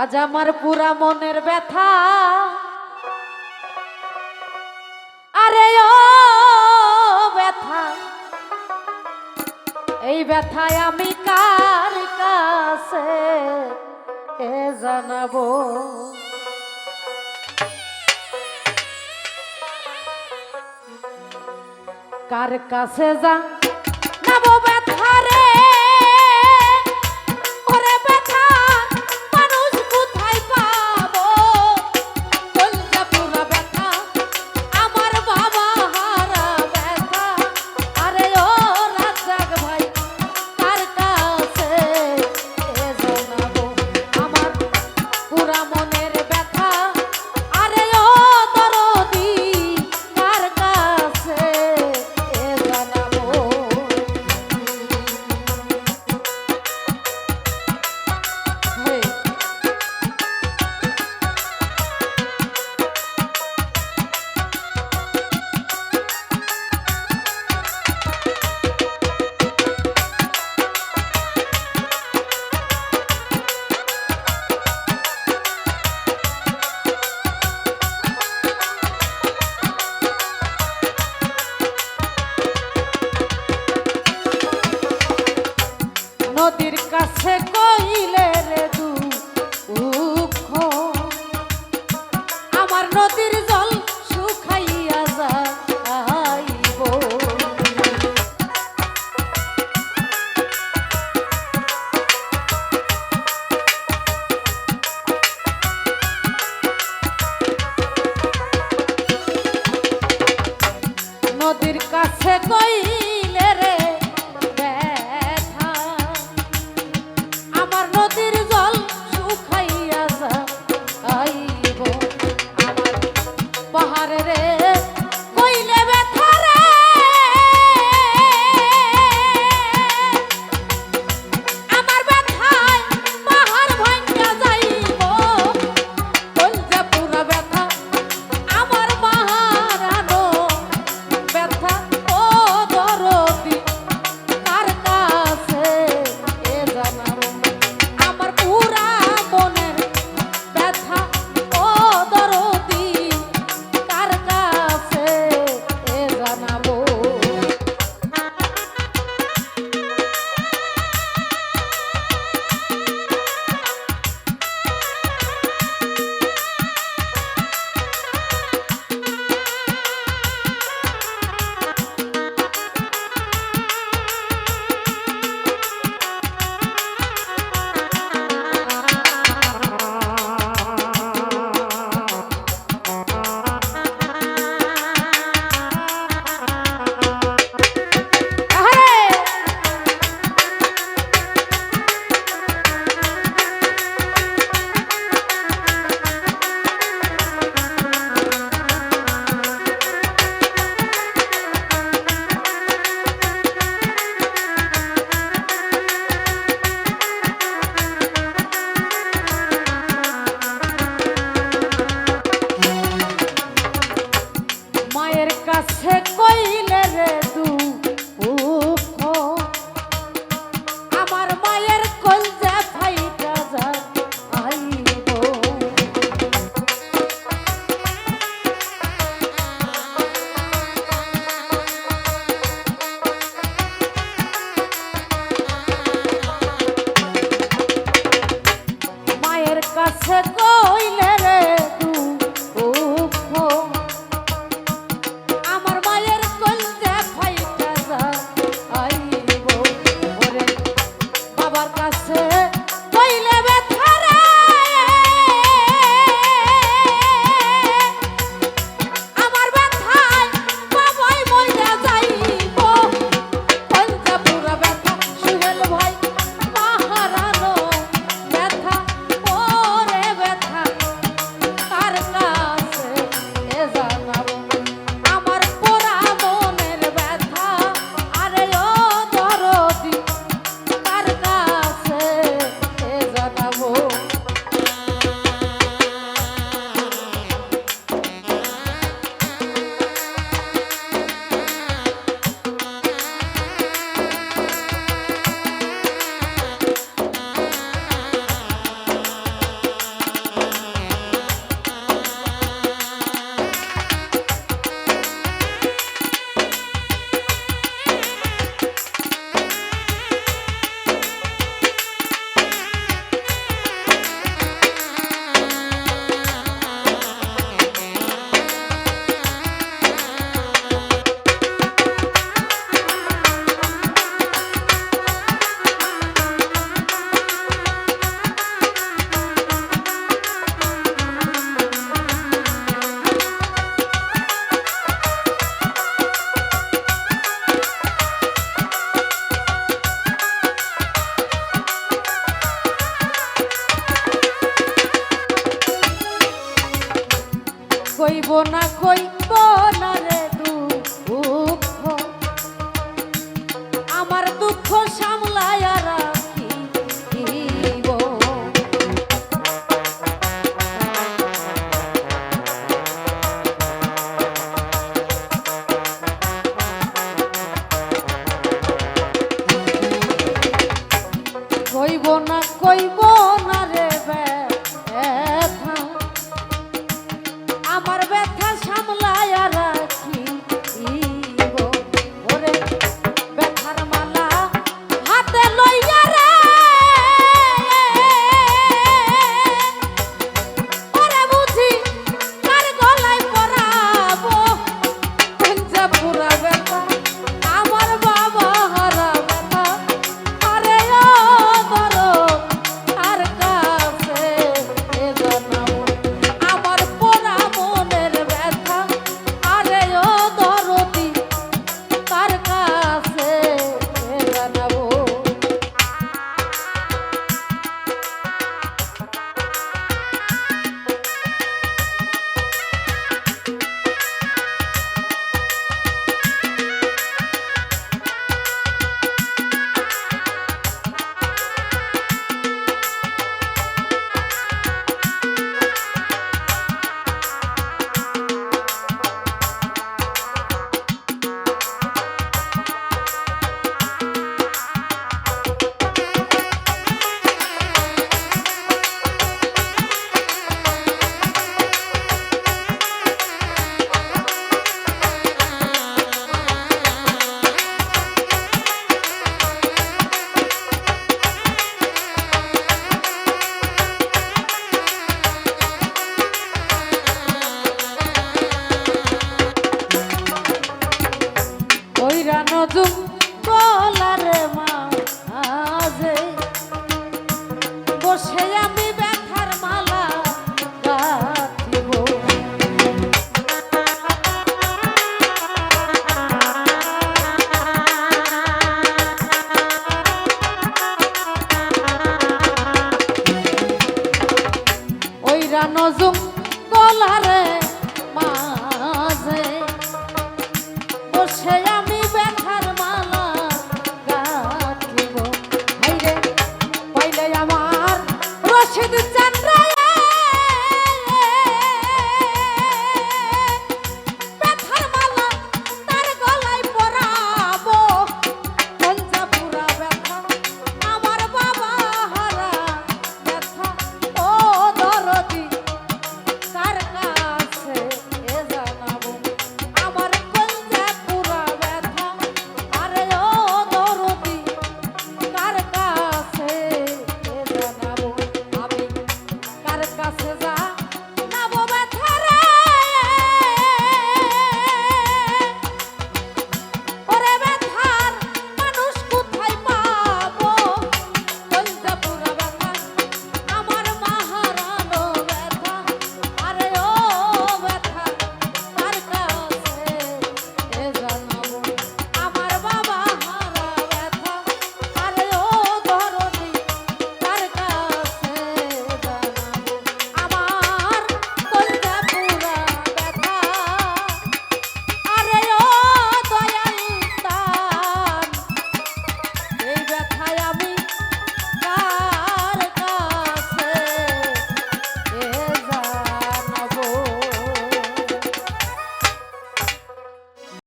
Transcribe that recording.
আজ আমার পুরা মনের ব্যথা। আরে ও ব্যথা, এই ব্যথায় আমি কার কাছে এ জানাব? কার কাছে যা নদীর জল শুকাইয়া যাইব। নদীর কাছে কই কাছে কইলে কইব না কইব না।